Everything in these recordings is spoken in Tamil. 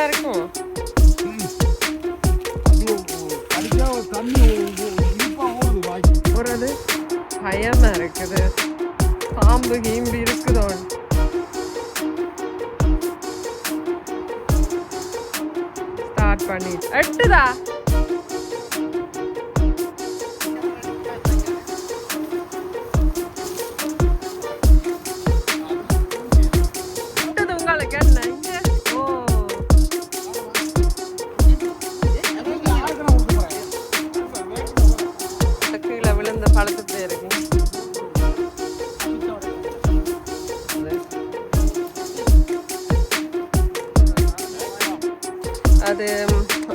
கரெக்டா இருக்கும். அடிச்சா ஒரு அது பயமா இருக்குது. பாம்பு கீம்பு இருக்குதோ. ஸ்டார்ட் பண்ணி எட்டுதா? கீழே இருக்கு அது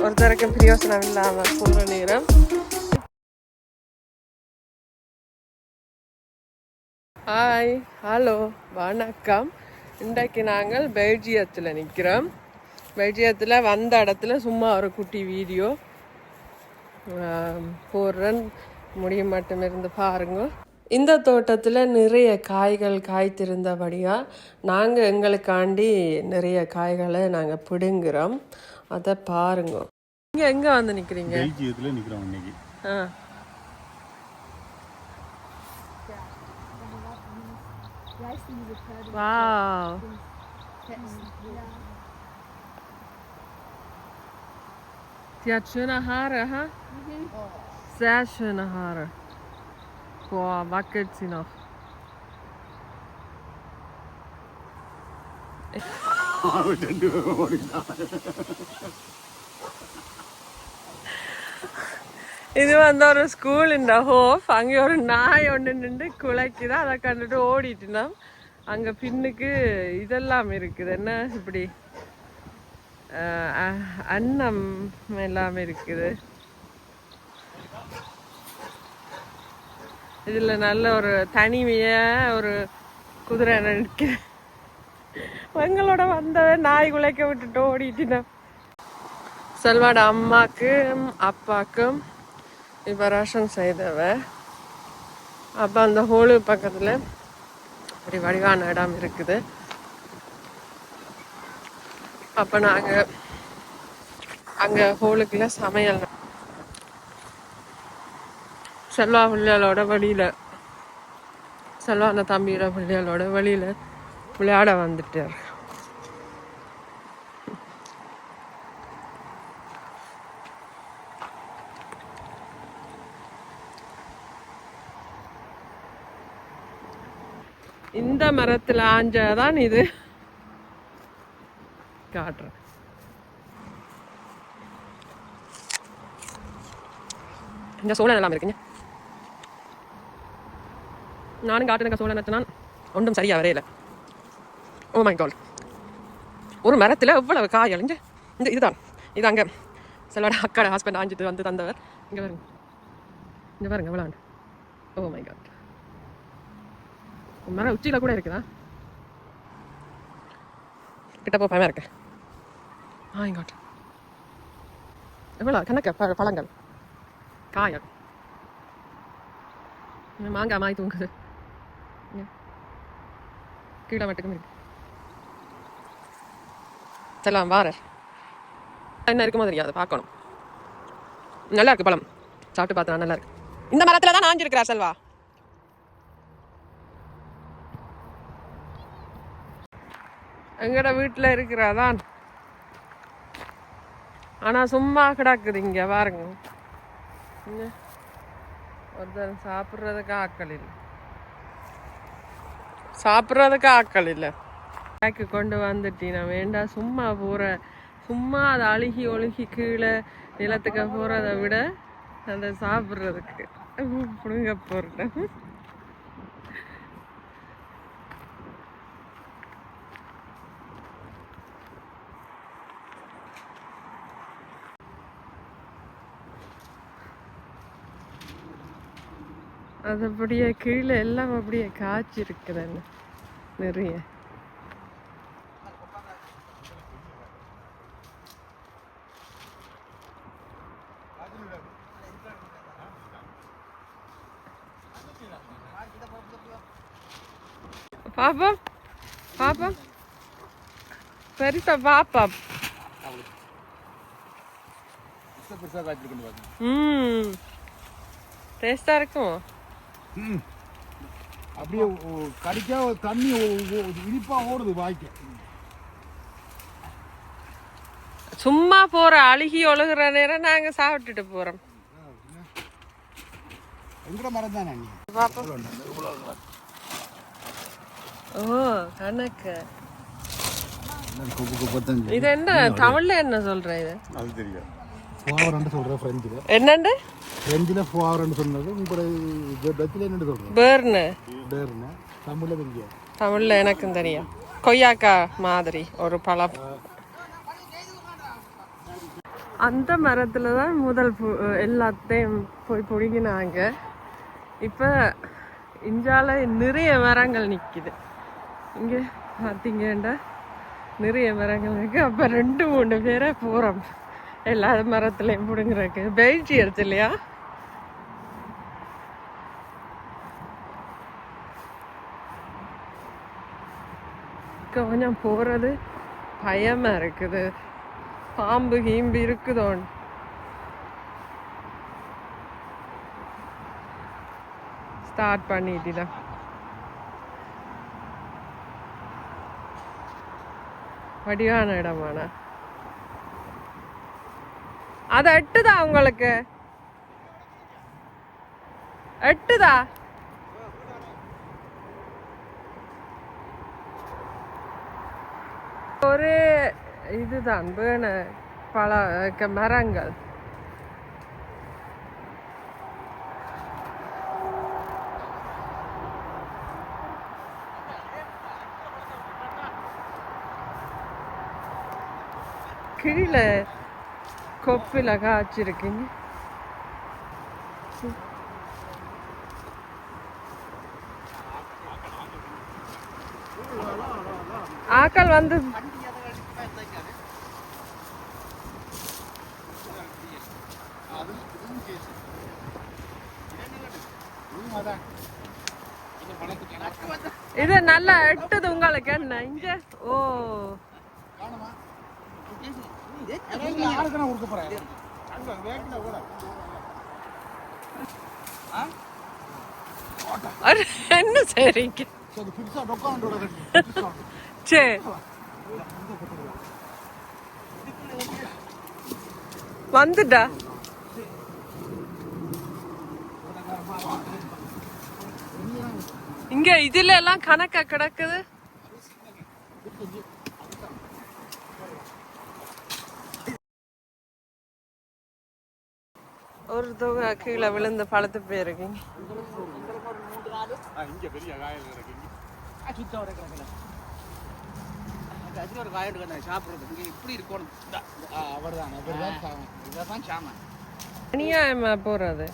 ஒருத்தருக்கும் பிரயோசனம் இல்லாம போற நேரம். ஹாய் ஹலோ வணக்கம். இன்றைக்கு நாங்கள் பெல்ஜியத்தில் நிற்கிறோம் பெல்ஜியத்தில் வந்த இடத்துல சும்மா ஒரு குட்டி வீடியோ போடுறேன். முடியும் மட்டும் இருந்து பாருங்க. இந்த தோட்டத்தில் நிறைய காய்கள் காய்த்திருந்தபடியாக நாங்கள் எங்களுக்காண்டி நிறைய காய்களை நாங்கள் பிடுங்குறோம். அதை பாருங்க. நீங்கள் எங்கே வந்து நிற்கிறீங்க பெல்ஜியத்துல நிக்கிறோம் இன்னைக்கு. ஆ. Wow. Sie hat schöne Haare, ha? Sehr schöne Haare. Boah, wackelt sie noch. இது வந்து ஒரு ஸ்கூல் இந்த ஹோஃப் அங்கே ஒரு நாய் ஒன்று நின்று குலைக்குது அதை கண்டுட்டு ஓடிட்டுனோம் அங்கே பின்னுக்கு இதெல்லாம் இருக்குது என்ன இப்படி அன்னம் எல்லாம் இருக்குது இதில் நல்ல ஒரு தனிமைய ஒரு குதிரை நினைக்க எங்களோட வந்தவன் நாய் குலைக்க விட்டுட்டு ஓடிட்டுனோம் செல்வாட அம்மாக்கும் அப்பாக்கும் இப்போ ரசம் செய்தவ. அப்போ அந்த ஹோலு பக்கத்தில் அப்படி வடிவான இடம் இருக்குது. அப்போ நாங்கள் அங்கே ஹோலுக்குள்ள சமையல் செல்வா பிள்ளைகளோட வழியில். செல்வா அந்த தம்பியோட பிள்ளைகளோட வழியில் விளையாட வந்துட்டார். இந்த மரத்தில் ஆஞ்சாதான் இது. காட்டுறேன். இந்த சோழன் எல்லாம் இருக்குங்க. நானும் காட்டுனங்க சோழ நட்டினான். ஒன்றும் சரியாக வரையில. ஓ oh மை காட் ஒரு மரத்தில் எவ்வளவு காய் அழிஞ்ச இந்த இதுதான். இது அங்கே. செல்வாட அக்காட ஹஸ்பண்ட் ஆஞ்சிட்டு வந்து தந்தவர். இங்கே பாருங்க. இங்கே பாருங்க எவ்வளோ ஓ மை காட் மரம் உச்சியில் கூட இருக்குதா? கிட்ட போ பயமாக இருக்கு. Oh ஆ காட் எவ்வளோ கணக்க? ப பழங்கள். காயம் மாங்காய் மாய் தூங்குது. கீழே மட்டுக்கும் இருக்கு. செல்லாம் வாரர் என்ன இருக்குமோ தெரியாது பார்க்கணும். நல்லா இருக்கு பழம். சாப்பிட்டு பார்த்தா நல்லா இருக்கு. இந்த மரத்துல தான் ஆஞ்சிருக்கிறா செல்வா. எங்கட வீட்டில் இருக்கிறாதான். ஆனால் சும்மா கிடக்குது இங்கே பாருங்க. ஒருத்தர் சாப்பிட்றதுக்கு ஆக்கள் இல்லை. சாப்பிட்றதுக்கு ஆக்கள் இல்லை. பேக்கு கொண்டு வந்துட்டீனா வேண்டாம் சும்மா போகிற சும்மா அதை அழுகி ஒழுகி கீழே நிலத்துக்கு போகிறத விட அதை சாப்பிட்றதுக்கு பிடுங்க போகிறேன் அது அப்படியே கீழே எல்லாம் அப்படியே காய்ச்சி இருக்குதுன்னு நிறைய. பாப்பா பாப்பா. பெருசா பாப்பா. ம் டேஸ்டாக இருக்கும். அப்படியே கடிக்கா தண்ணி இனிப்பா ஓடுது வாய்க்கு. சும்மா போற அழுகி ஒழுகுற நேரம் நாங்க சாப்பிட்டுட்டு போறோம். எங்கட மரம் தானே ஓ கணக்கு. இது என்ன தமிழ்ல என்ன சொல்ற இது? அது என்னண்டு? ஃப்ரெஞ்சில் ஃபுவாவரன்னு சொன்னது உங்களோட டச்சில் என்னன்னு சொல்கிறேன் பேர்னு டேர்னு தமிழில் தெரியும் தமிழ்ல எனக்கும் தெரியும் கொய்யாக்கா மாதிரி ஒரு பழம் அந்த மரத்துல தான் முதல் பு- எல்லாத்தையும் போய் பிடிங்கினாங்க இப்போ இஞ்சால நிறைய மரங்கள் நிக்குது இங்க பார்த்தீங்கன்னா நிறைய மரங்கள் இருக்கு அப்ப ரெண்டு மூணு பேரை போறோம் எல்லா மரத்துலையும் பிடுங்குறதுக்கு பெயில்ச்சி எடுத்து இல்லையா கொஞ்சம் போறது பயமா இருக்குது. பாம்பு கீம்பு இருக்குதோன். ஸ்டார்ட் பண்ணிட்டுதான் வடிவான இடமான? அது எட்டுதா உங்களுக்கு? எட்டுதா? ஒரு இதுதான் வேண பல க- மரங்கள். கீழே கொப்பில காய்ச்சிருக்கீங்க. ஆக்கள் வந்து இது நல்லா எட்டுது உங்களுக்கு என்ன? இங்க? ஓ. என்ன சரிங்க சரி வந்துடா சரி. வந்துட்டா? இங்க இதுல எல்லாம் கணக்கா கிடக்குது ஒரு தொகை கீழே விழுந்து பழுத்து போயிருக்கீங்க இங்கே பெரிய காயம் இருக்கு ஒரு காய் எடுக்கணும் சாப்பிட்றது இங்கே இப்படி இருக்கணும் அவர் தான் அவர் தான் சாமன் இதான் சாமான் அநியாயமா போறது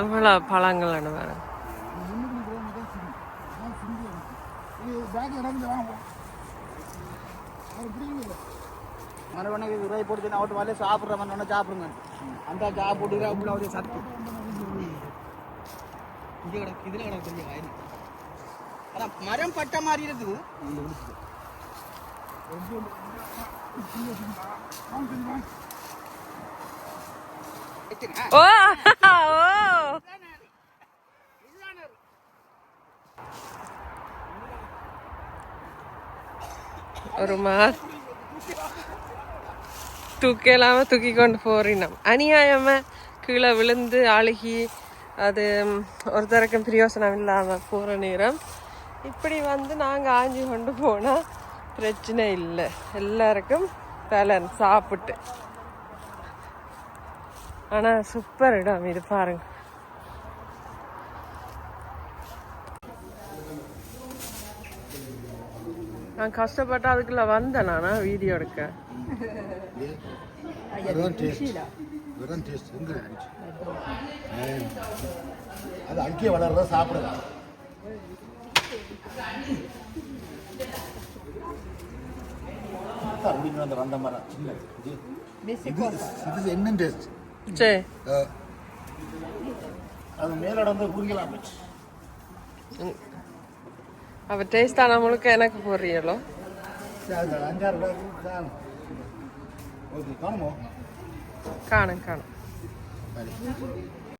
எவ்வளோ பழங்கள் வேற? மறுபடியும் விரை போட்டு சாப்பிட்ற சாப்பிடுங்க அந்த சாப்பிட்டு உள்ள ஒரு சத்து இங்கே கிடக்கு இதில் கிடக்கு பெரிய மரம் பட்ட மாதிரி இருக்குது. ஓ ஓ ஒரு மாதிரி தூக்கலாம தூக்கி கொண்டு போறினோம் அநியாயமா கீழே விழுந்து அழுகி அது ஒருத்தருக்கும் பிரயோசனம் இல்லாம போற நேரம். இப்படி வந்து நாங்க ஆஞ்சி கொண்டு போனா பிரச்சனை இல்லை. எல்லாருக்கும் பேலன் சாப்பிட்டு. ஆனா சூப்பர் இடம் இது பாருங்க. நான் கஷ்டப்பட்டு அதுக்குள்ள வந்தேன் நானா வீடியோ எடுக்க. அது அங்கேயே வளர்றத சாப்பிடலாம் அப்படின்னு அந்த வந்த மரம். இது என்ன டேஸ்ட் சரி அது முழுக்க எனக்கு போடுறீங்களோ அஞ்சாறு காணுமோ? காணும் காணும். சரி.